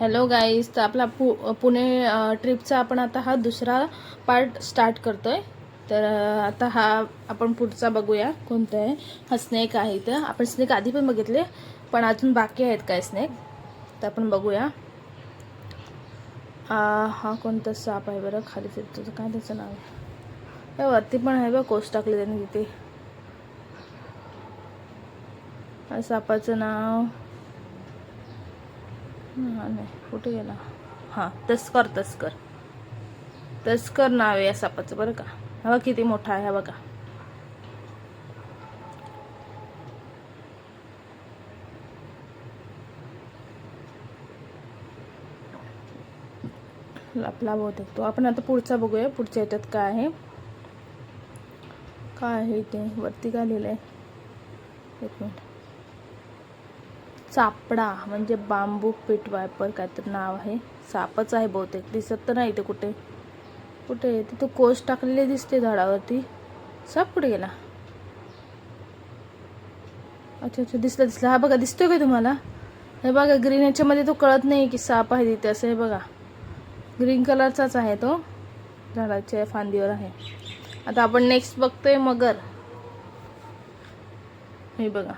Hello guys तर आपला पु पुणे ट्रिपचा आपण आता हा दुसरा पार्ट स्टार्ट करतोय. तर आता हा आपण पुढचा बघूया कोणता आहे. हा स्नेक आहे इथं. आपण स्नेक आधी पण बघितले पण अजून बाकी आहेत काय स्नेक तर आपण बघूया. हा कोणता साप आहे बरं? खाली फिरतो काय त्याचं नाव आहे? वरती पण आहे बघ कोस टाकले त्यांनी तिथे. सापाचं नाव नाही कुठे गेला? हां तस्कर तस्कर. तस्कर नाव आहे या सापाचं बरं का? हवा किती मोठा आहे हा बघा. आपला बहुतेक तो. आपण आता पुढचा बघूया पुढच्या याच्यात काय आहे. काय आहे ते? वरती काय लिहिलंय एक मिनिट. चापडा म्हणजे बांबू पीट वायपर काहीतरी नाव आहे. सापच आहे बहुतेक. दिसत तर नाही ते कुठे. कुठे? तिथे कोस टाकलेले दिसते झाडावरती. साप कुठे गेला? अच्छा अच्छा दिसला दिसला. हा बघा दिसतोय का तुम्हाला? हे बघा ग्रीन याच्यामध्ये तो कळत नाही की साप आहे तिथे. असं हे बघा. ग्रीन कलरचाच आहे तो. झाडाच्या फांदीवर आहे. आता आपण नेक्स्ट बघतोय मगर. हे बघा.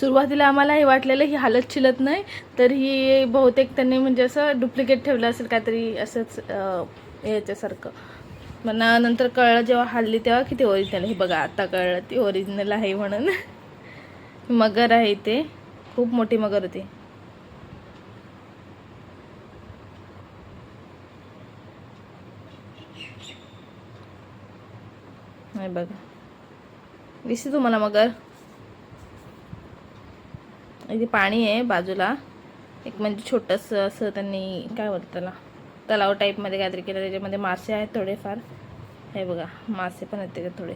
सुरुवातीला आम्हाला हे वाटलेलं ही हालत चिलत नाही तर ही बहुतेक त्यांनी म्हणजे असं डुप्लिकेट ठेवलं असेल काहीतरी असंच याच्यासारखं. मग नंतर कळलं जेव्हा हल्ली तेव्हा की ते ओरिजिनल हे बघा आता कळलं ती ओरिजिनल आहे म्हणून. मगर आहे ते खूप मोठी मगर होती. नाही बघा. दिसते तुम्हाला मगर? इथे पाणी आहे बाजूला. एक म्हणजे छोटंसं असं त्यांनी काय बोलतात त्याला? तलाव टाईपमध्ये काहीतरी केलं त्याच्यामध्ये मासे आहेत थोडेफार. हे बघा मासे पण आहेत त्याच्यात थोडे.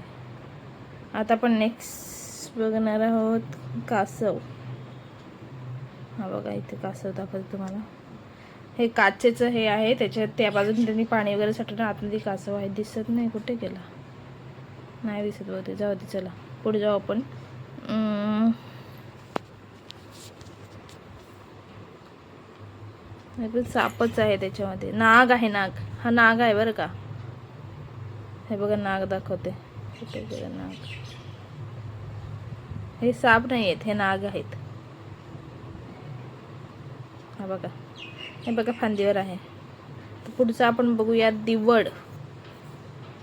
आता आपण नेक्स्ट बघणार आहोत कासव. हा बघा इथे कासव दाखवतो तुम्हाला. हे काचेचं हे आहे त्याच्यात त्या बाजून त्यांनी पाणी वगैरे साठवलं आतमध्ये कासव आहे. दिसत नाही कुठे गेला. नाही दिसत बहुते जाऊ दे चला. पुढे जाऊ आपण. अं, सापच आहे त्याच्यामध्ये. नाग आहे नाग. हा नाग आहे बरं का. हे बघा नाग दाखवते. कुठे नाग? हे साप नाही आहेत हे नाग आहेत. हा बघा. हे बघा फांदीवर आहे. तर पुढचं आपण बघूया दिवड.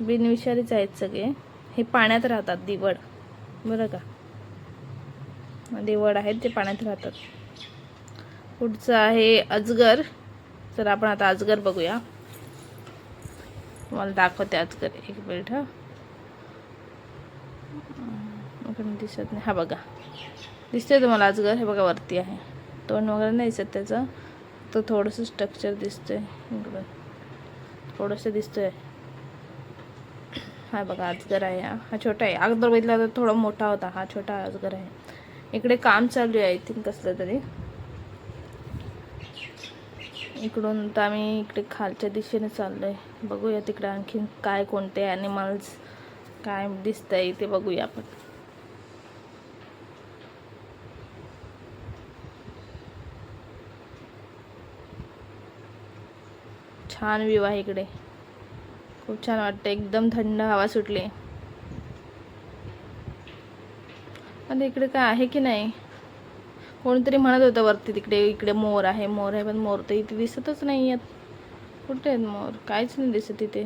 बिनविषारीच आहेत सगळे. हे पाण्यात राहतात दिवड. बरं का? दिवड आहेत ते पाण्यात राहतात. पुढचं आहे अजगर. तर आपण आता अजगर बघूया. तुम्हाला दाखवते अजगर. एक मिनिट हा. दिसत नाही. हा बघा. दिसतंय तुम्हाला अजगर? हे बघा वरती आहे. तोंड वगैरे नाही दिसत त्याचं. तो थोडंसं स्ट्रक्चर दिसतंय. इकडून थोडंसं दिसतंय. हा बघा अजगर आहे हा. हा छोटा आहे. अगोदर बघितला तर थोडा मोठा होता. हा छोटा अजगर आहे. इकडे काम चालू आहे आय थिंक कसलं तरी. इकडून तर आम्ही इकडे खालच्या दिशेने चाललोय. बघूया तिकडे आणखीन काय कोणते ॲनिमल्स काय दिसतंय ते बघूया आपण. छान व्ह्यू आहे इकडे. खूप छान वाटतं एकदम थंड हवा सुटली. पण इकडे काय आहे की नाही? कोणतरी म्हणत होतं वरती तिकडे इकडे मोर आहे मोर आहे पण मोर तर इथे दिसतच नाही आहेत. कुठे आहेत मोर? काहीच नाही दिसत इथे.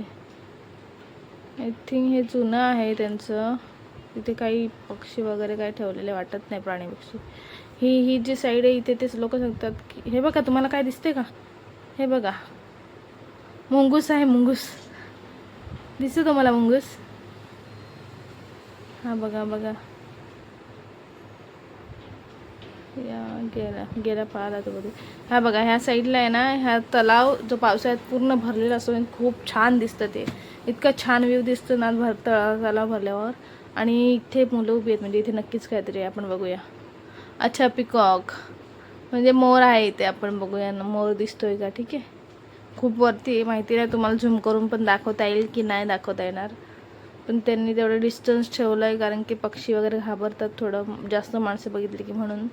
आय थिंक हे जुनं आहे त्यांचं. तिथे काही पक्षी वगैरे काही ठेवलेले वाटत नाही प्राणी पक्षी. ही ही जी साईड आहे इथे तेच लोक सांगतात की हे बघा तुम्हाला काय दिसते का? हे बघा. मुंगूस आहे मुंगूस. दिसतो तुम्हाला मुंगूस? हा बघा बघा. या गेला गेला पाहिला तो बघू हा बघा ह्या साईडला आहे ना ह्या तलाव जो पावसाळ्यात पूर्ण भरलेला असतो आणि खूप छान दिसतं ते. इतका छान व्ह्यू दिसतो ना भर तळा तलाव भरल्यावर. आणि इथे मुलं उभी आहेत म्हणजे इथे नक्कीच काहीतरी आपण बघूया. अच्छा पिकॉक. म्हणजे मोर आहे इथे आपण बघूया ना मोर दिसतोय का? ठीक आहे. खूप वरती माहिती नाही तुम्हाला झूम करून पण दाखवता येईल की नाही दाखवता येणार. पण त्यांनी तेवढं डिस्टन्स ठेवलं आहे कारण की पक्षी वगैरे घाबरतात थोडं जास्त माणसं बघितली की म्हणून.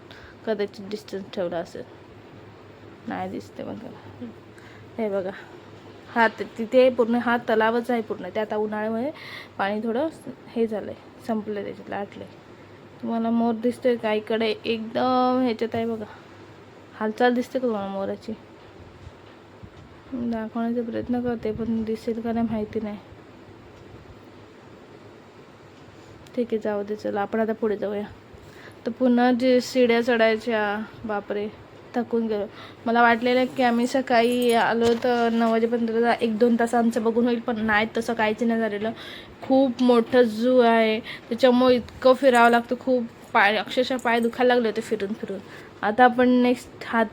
कदाचित डिस्टन्स ठेवला असेल. नाही दिसते पण हे बघा. हा ते- तिथे पूर्ण हा तलावच आहे पूर्ण. ते आता उन्हाळ्यामुळे पाणी थोडं हे झालं आहे संपलं त्याच्यात लाटलं आहे तुम्हाला मोर दिसतोय का? इकडे एकदम ह्याच्यात आहे बघा. हालचाल दिसते का तुम्हाला मोराची? दाखवण्याचा प्रयत्न करते पण दिसेल का नाही माहिती नाही. ठीक आहे जाऊ दे चला. आपण आता पुढे जाऊया. तर पुन्हा जे शिड्या चढायच्या बापरे थकून गेलो. मला वाटलेलं की आम्ही सकाळी आलो तर नऊ वाजेपर्यंत एक दोन तास आमचं बघून होईल पण नाही तसं काहीच नाही झालेलं. खूप मोठं जू आहे. त्याच्यामुळे इतकं फिरावं लागतं खूप पाय अक्षरशः पाय दुखायला लागले होते फिरून फिरून. आता आपण नेक्स्ट हात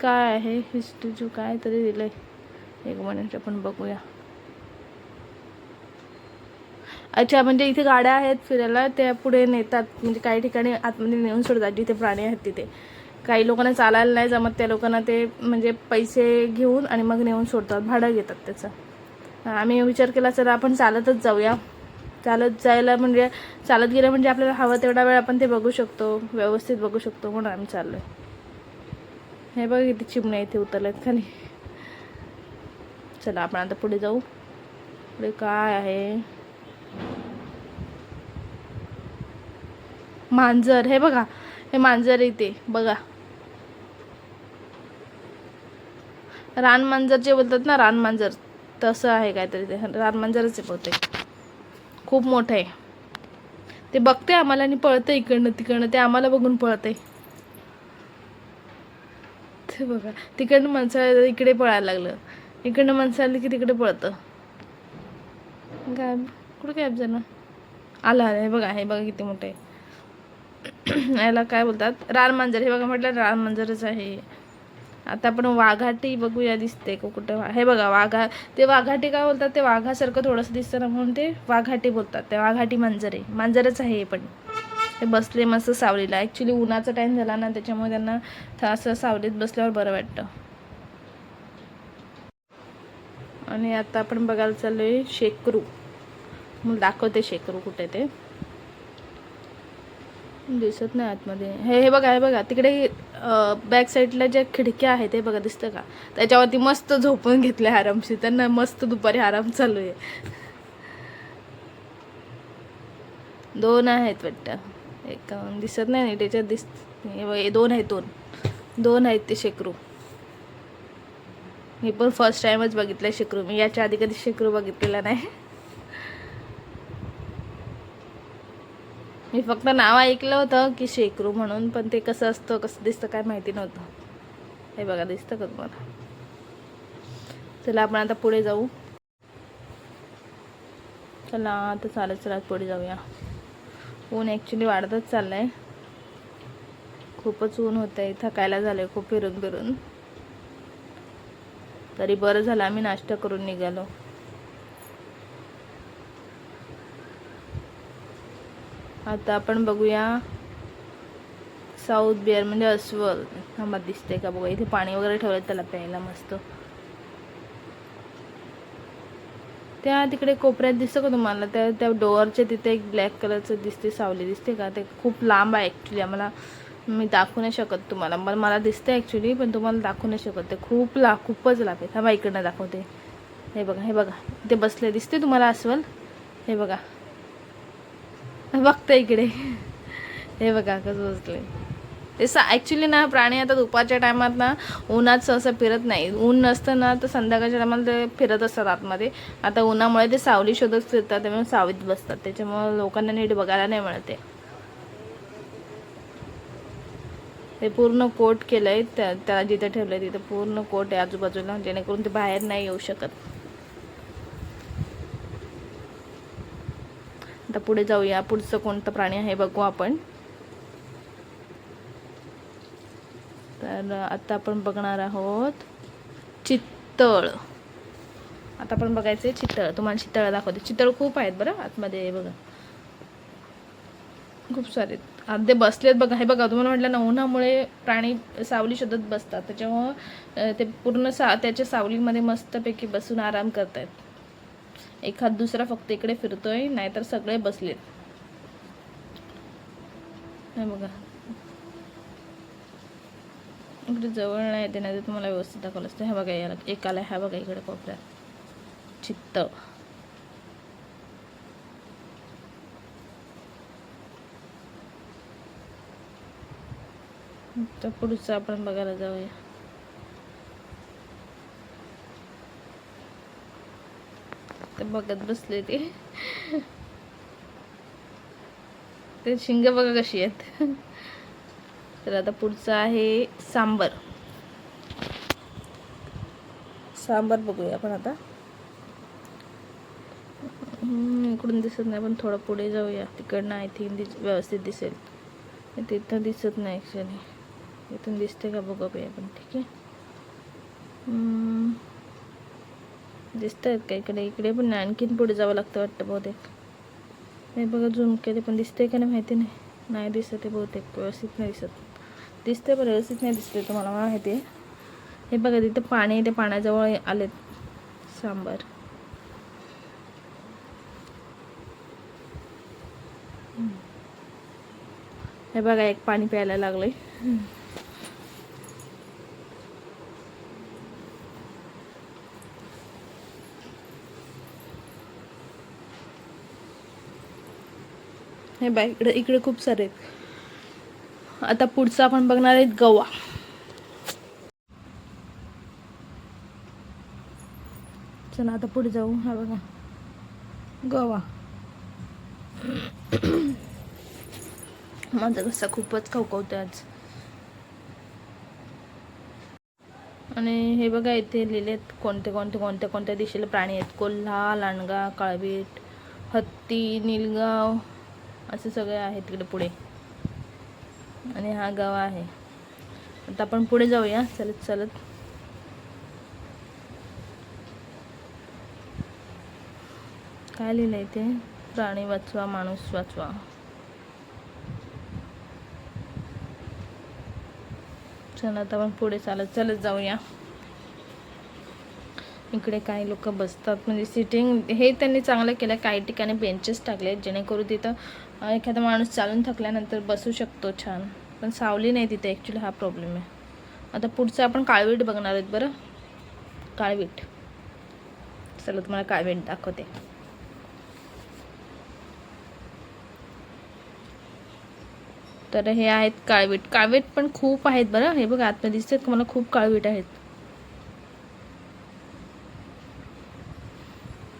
काय आहे? हिस्ट्री जू काय तरी दिलं आहे एक मिनिट आपण बघूया. अच्छा म्हणजे इथे गाड्या आहेत फिरायला त्या पुढे नेतात. म्हणजे काही ठिकाणी आतमध्ये नेऊन सोडतात जिथे प्राणी आहेत तिथे. काही लोकांना चालायला नाही जमत त्या लोकांना ते म्हणजे पैसे घेऊन आणि मग नेऊन सोडतात भाडं घेतात त्याचं. आम्ही विचार केला चला आपण चालतच जाऊया. चालत जायला म्हणजे चालत गेलं म्हणजे आपल्याला हवं तेवढा वेळ आपण ते बघू शकतो व्यवस्थित बघू शकतो म्हणून आम्ही चाललो हे बघा किती चिमण्या इथे उतरल्यात खाली. चला आपण आता पुढे जाऊ. पुढे काय आहे? मांजर हे बघा हे मांजर इथे बघा. रान मांजर जे बोलतात ना रान मांजर तसं आहे काहीतरी ते. रान मांजरच आहे बहुतेक. खूप मोठं आहे. ते बघते आम्हाला आणि पळतं इकडनं तिकडनं. ते आम्हाला बघून पळते ते बघा तिकडनं माणसं इकडे पळायला लागलं. इकडनं माणसं आली की तिकडे पळतं. गायब. कुठं गायब झालं? आला आला. हे बघा हे बघा किती मोठं आहे. याला काय बोलतात? रान मांजर. हे बघा म्हटलं रान मांजरच आहे. आता आपण वाघाटी बघूया दिसते कुठं हे बघा वाघा ते वाघाटी काय बोलतात? ते वाघासारखं थोडंसं दिसतं ना म्हणून ते वाघाटी बोलतात. ते वाघाटी मांजर आहे. मांजरच आहे हे पण. ते बसले मस्त सावलीला. ॲक्च्युली उन्हाचा टाईम झाला ना त्याच्यामुळे त्यांना असं सावलीत बसल्यावर बरं वाटतं. आणि आता आपण बघायला चाललो आहे शेकरू. मग दाखवते शेकरू कुठे ते. दिसत नाही आतमध्ये. हे हे बघा हे बघा. तिकडे बॅक साईडला ज्या खिडक्या आहेत हे बघा दिसतं का? त्याच्यावरती मस्त झोपून घेतलं आहे आरामशी त्यांना मस्त दुपारी आराम चालू आहे. दोन आहेत वाटतं. एक दिसत नाही नाही त्याच्यात दिस हे दोन आहेत दोन. दोन आहेत ते शेकरू. मी पण फर्स्ट टाईमच बघितलं शेकरू. मी याच्या आधी कधी शेकरू बघितलेला नाही. मी फक्त नाव ऐकलं होतं की शेकरू म्हणून पण ते कसं असतं कसं दिसतं काय माहिती नव्हतं. हे बघा दिसतं का तुम्हाला? चला आपण आता पुढे जाऊ. चला आता चालत चालत पुढे जाऊया. ऊन ॲक्च्युली वाढतच चाललं आहे खूपच ऊन होतं आहे थकायला झालं आहे खूप फिरून फिरून तरी बरं झालं आम्ही नाश्ता करून निघालो. आता आपण बघूया साऊथ बिअर म्हणजे अस्वल. थांबा दिसते का बघा? इथे पाणी वगैरे ठेवलं त्याला प्यायला मस्त. त्या तिकडे कोपऱ्यात दिसतं का तुम्हाला? त्या त्या डोअरच्या तिथे एक ब्लॅक कलरचं दिसते सावली दिसते का? ते खूप लांब आहे ॲक्च्युली आम्हाला मी दाखवू नाही शकत तुम्हाला. मला मला दिसतं ॲक्च्युली पण तुम्हाला दाखवू नाही शकत. ते खूप ला खूपच लांब आहे. थांबा इकडनं दाखवते. हे बघा हे बघा. ते बसले दिसते तुम्हाला अस्वल? हे बघा. बघतं इकडे. हे बघा कसं बसले. ते सा ॲक्च्युली ना प्राणी आता दुपारच्या टायमात ना उन्हात सहसा फिरत नाही. ऊन नसतं ना तर संध्याकाळच्या टायमाला ते फिरत असतात आतमध्ये. आता उन्हामुळे ते सावली शोधत फिरतात त्यामुळे सावलीत बसतात. त्याच्यामुळे लोकांना नीट बघायला नाही मिळत. ते पूर्ण कोट केलंय त्या त्याला जिथे ठेवलंय तिथं पूर्ण कोट आहे आजूबाजूला. जेणेकरून ते बाहेर नाही येऊ शकत. पुढे जाऊया. पुढचं कोणतं प्राणी आहे बघू आपण. तर आता आपण बघणार आहोत चित्तळ आता आपण बघायचे चितळ. तुम्हाला चितळ दाखवते. चितळ खूप आहेत बरं आतमध्ये हे बघा. खूप सारे अर्धे बसलेत बघा. हे बघा तुम्हाला म्हटलं ना उन्हामुळे प्राणी सावली शोधत बसतात. त्याच्यामुळं ते पूर्ण सा त्याच्या सावलीमध्ये मस्तपैकी बसून आराम करतायत. एखाद दुसरा फक्त इकडे फिरतोय नाहीतर सगळे बसलेत. हे बघा. इकडे जवळ नाही येते नाही तर तुम्हाला व्यवस्थित दाखवलं असतं. ह्या बघा याला एकाला ह्या बघा इकडे कोपऱ्यात. चित्त. तर पुढचं आपण बघायला जाऊया. ते बघत बसले ते. ते शिंग बघा कशी आहेत. तर आता पुढचं आहे सांबर. सांबर बघूया आपण आता. हम्म, इकडून दिसत नाही पण थोडं पुढे जाऊया. तिकडनं आय थिंक दिस व्यवस्थित दिसेल. तिथं दिसत नाही ॲक्च्युली इथून दिसते का बघू आपण ठीक आहे. हम्म, दिसत आहेत का इकडे? इकडे पण नाही. आणखीन पुढे जावं लागतं वाटतं बहुतेक. नाही बघा झूम केले पण दिसतंय का नाही माहिती नाही. नाही दिसत आहे बहुतेक. व्यवस्थित नाही दिसत. दिसतंय पण व्यवस्थित नाही दिसते तुम्हाला माहिती आहे. हे बघा तिथं पाणी आहे, ते पाण्याजवळ आलेत. सांबार. हे बघा एक पाणी प्यायला लागलंय. हे बाय इकडे इकडे खूप सारे आहेत. आता पुढचं आपण बघणार आहेत गवा. चला आता पुढे जाऊ. हा बघा. गवा. माझा घसा खूपच खवखवतो आज. आणि हे बघा इथे लिहिलेत कोणते कोणते कोणत्या कोणत्या दिशेला प्राणी आहेत. कोल्हा लांडगा काळबीट हत्ती निलगाव असे सगळे आहेत तिकडे पुढे. आणि हा गाव आहे. आता आपण पुढे जाऊया. चलत चलत. काय लिहिलंय ते प्राणी वाचवा माणूस वाचवा. चला आता आपण पुढे चालत चालत जाऊया. इकडे काही लोक बसतात. म्हणजे सिटिंग हे त्यांनी चांगलं केलं काही ठिकाणी बेंचेस टाकले जेणेकरून तिथं एखादा माणूस चालून थकल्यानंतर बसू शकतो छान. पण सावली नाही तिथे ॲक्च्युली हा प्रॉब्लेम आहे. आता पुढचं आपण काळवीट बघणार आहेत बरं. काळवीट. चला तुम्हाला काळवीट दाखवते. तर हे आहेत काळवीट. काळवीट पण खूप आहेत बरं. हे बघा आतमध्ये दिसतात का? मला खूप काळवीट आहेत.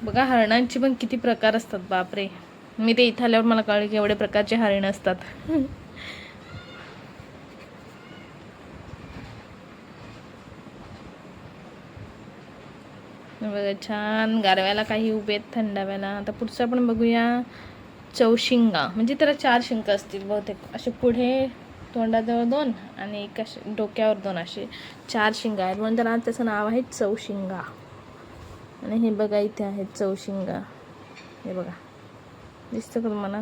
बघा हरणांची पण किती प्रकार असतात बापरे. मी ते इथं आल्यावर मला कळले की एवढे प्रकारचे हरिण असतात. बघा छान गारव्याला काही उभे आहेत थंडाव्याला. आता पुढचं आपण बघूया चौशिंगा. म्हणजे त्याला चार शिंक असतील बहुतेक. असे पुढे तोंडाजवळ दोन आणि एक असे डोक्यावर दोन असे चार शिंगा आहेत. म्हणून त्याला त्याचं नाव आहे चौशिंगा. आणि हे बघा इथे आहे चौशिंगा. हे बघा. दिसतं का तुम्हाला?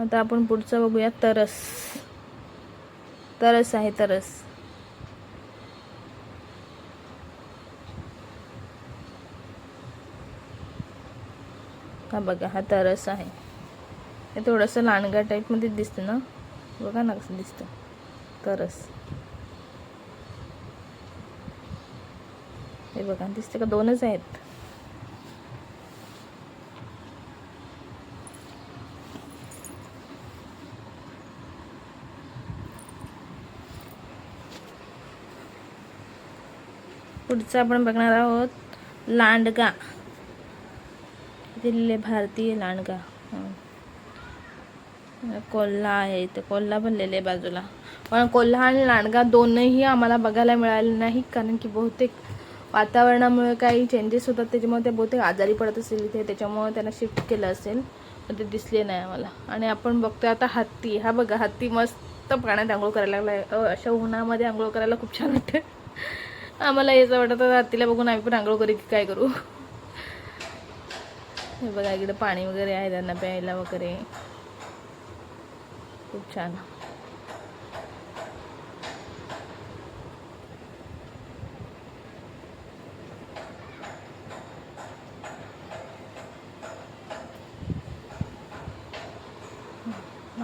आता आपण पुढचं बघूया. तरस. तरस आहे तरस. हा बघा हा तरस आहे. हे थोडंसं लांडगा टाईपमध्ये दिसतं ना? बघा ना कसं दिसतं. तरस. बघा. दिसते का दोनच आहेत. पुढचं आपण बघणार आहोत लांडगा. दिल्ली भारतीय लांडगा. कोल्हा आहे इथे. कोल्हा भरलेले आहे बाजूला. पण कोल्हा आणि लांडगा दोनही आम्हाला बघायला मिळाले नाही कारण की बहुतेक वातावरणामुळे काही चेंजेस होतात त्याच्यामुळे ते बहुतेक आजारी पडत असेल इथे त्याच्यामुळे त्यांना शिफ्ट केलं असेल. पण ते दिसले नाही आम्हाला. आणि आपण बघतोय आता हत्ती. हा बघा हत्ती मस्त पाण्यात आंघोळ करायला लागला अशा उन्हामध्ये आंघोळ करायला खूप छान वाटतं आम्हाला याचं वाटत हत्तीला बघून आम्ही पण आंघोळ करू की काय करू? हे बघा इकडे पाणी वगैरे आहे त्यांना प्यायला वगैरे. खूप छान.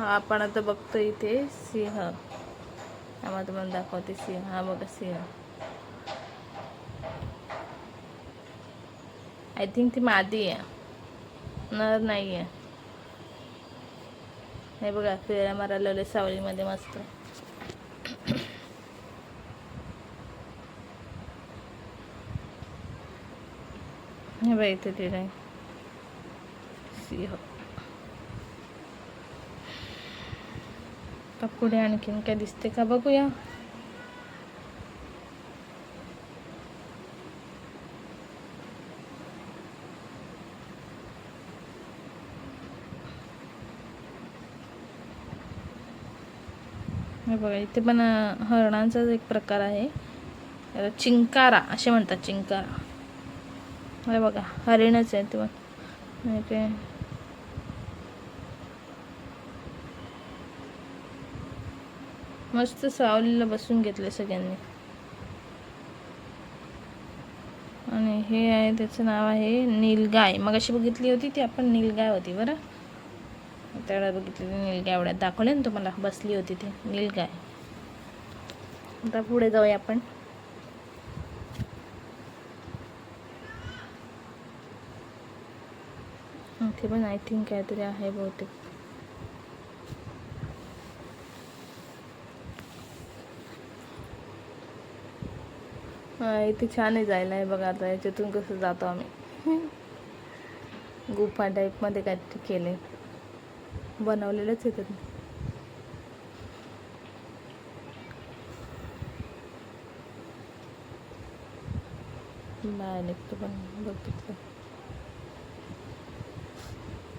आपण आता बघतो इथे सिंह. आम्हाला तुम्हाला दाखवते सिंह. हा बघा सिंह. आय थिंक ती मादी आहे. नर नाही आहे हे बघा फिरायला मारायला लावले सावलीमध्ये मस्त. हे बघा इथे ते नाही. सिंह. का पुढे आणखीन काय दिसते का बघूया. हे बघा इथे पण हरणांचाच एक प्रकार आहे. याला चिंकारा असे म्हणतात चिंकारा. हे बघा हरिणच आहे ते पण आणि ते मस्त सावलीला बसून घेतलं सगळ्यांनी. आणि हे आहे त्याचं नाव आहे नीलगाय. मग अशी बघितली होती ती आपण नीलगाय होती बरं? त्यावेळेला बघितली ती नीलगाय एवढ्यात. दाखवले ना तुम्हाला बसली होती ती नीलगाय. आता पुढे जाऊया आपण. इथे पण आय थिंक काहीतरी आहे बहुतेक. इथे छान आहे जायला. आहे बघा आता याच्यातून कसं जातो आम्ही. गुफा टाईपमध्ये काहीतरी केले बनवलेलंच आहे नाही निघतो पण. बघितलं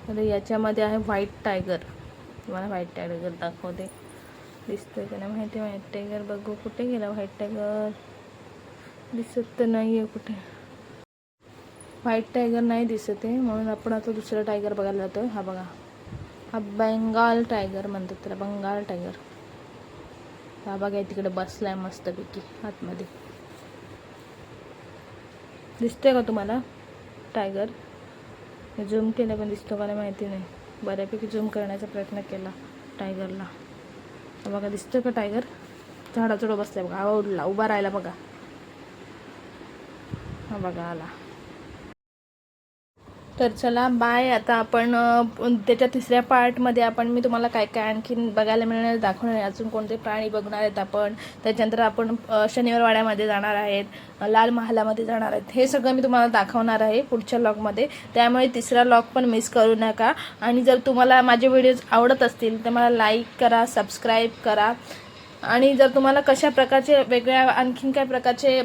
तर याच्यामध्ये आहे व्हाईट टायगर तुम्हाला व्हाईट टायगर दाखवते. दिसतोय का नाही माहिती. व्हाईट टायगर बघू. कुठे गेला व्हाईट टायगर दिसत तर नाही आहे कुठे. व्हाईट टायगर नाही दिसत आहे म्हणून आपण आता दुसरा टायगर बघायला जातो. हा बघा. हा बंगाल टायगर म्हणतात त्याला बंगाल टायगर हा बघा तिकडे बसला आहे मस्तपैकी आतमध्ये. दिसतोय का तुम्हाला टायगर झूम केलं पण दिसतो का नाही माहिती नाही. बऱ्यापैकी झूम करण्याचा प्रयत्न केला टायगरला हा बघा दिसतोय का टायगर झाडाचोडं बसलाय बघा आवा उडला उभा राहिला बघा. हा बघा आला. तर चला बाय आता आपण त्याच्या तिसऱ्या पार्टमध्ये आपण मी तुम्हाला काय काय आणखीन बघायला मिळणार दाखवणार आहे. अजून कोणते प्राणी बघणार आहेत आपण? त्याच्यानंतर आपण शनिवारवाड्यामध्ये शनिवार वाड्यामध्ये जाणार आहेत लाल महालामध्ये जाणार आहेत. हे सगळं मी तुम्हाला दाखवणार आहे पुढच्या लॉगमध्ये त्यामुळे तिसरा लॉग पण मिस करू नका. आणि जर तुम्हाला माझे व्हिडिओज आवडत असतील तर मला लाईक करा सबस्क्राईब करा. आणि जर तुम्हाला कशा प्रकारचे वेगळ्या आणखीन काय प्रकारचे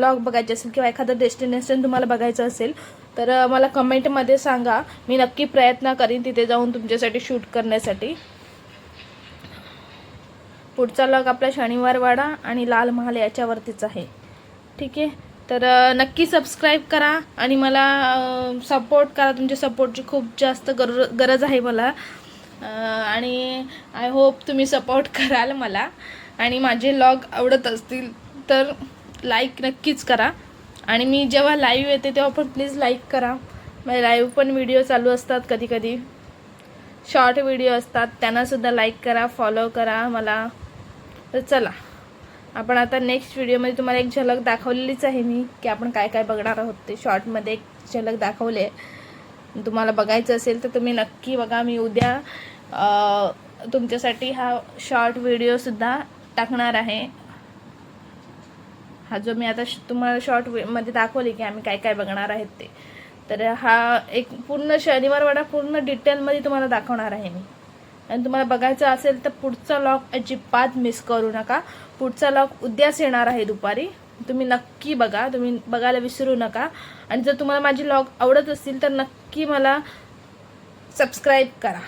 लॉग बघायचे असेल किंवा एखादं डेस्टिनेशन तुम्हाला बघायचं असेल तर मला कमेंटमध्ये सांगा. मी नक्की प्रयत्न करीन तिथे जाऊन तुमच्यासाठी शूट करण्यासाठी. पुढचा लॉग आपला शनिवारवाडा आणि लाल महाल याच्यावरतीच आहे. ठीक आहे? तर नक्की सबस्क्राईब करा आणि मला सपोर्ट करा. तुमच्या सपोर्टची खूप जास्त गर गरज आहे मला. आणि आय होप तुम्ही सपोर्ट कराल मला. आणि माझे लॉग आवडत असतील तर लाईक नक्कीच करा. आणि मी जेव्हा लाईव्ह येते तेव्हा पण प्लीज लाईक करा. माझे लाईव्ह पण व्हिडिओ चालू असतात कधी कधी शॉर्ट व्हिडिओ असतात त्यांनासुद्धा लाईक करा फॉलो करा मला. तर चला. आपण आता नेक्स्ट व्हिडिओमध्ये तुम्हाला एक झलक दाखवलेलीच आहे मी की आपण काय काय बघणार आहोत ते शॉर्टमध्ये एक झलक दाखवले आहे. तुम्हाला बघायचं असेल तर तुम्ही नक्की बघा. मी उद्या तुमच्यासाठी हा शॉर्ट व्हिडिओसुद्धा टाकणार आहे. हा जो मी आता श- तुम्हाला शॉर्टमध्ये दाखवले की आम्ही काय काय बघणार आहेत ते. तर हा एक पूर्ण शनिवारवाडा पूर्ण डिटेलमध्ये तुम्हाला दाखवणार आहे मी. आणि तुम्हाला बघायचं असेल तर पुढचा लॉक अजिबात मिस करू नका. पुढचा लॉक उद्याच येणार आहे दुपारी. तुम्ही नक्की बघा. तुम्ही बघायला विसरू नका. आणि जर तुम्हाला माझी लॉग आवडत असतील तर नक्की मला सबस्क्राईब करा.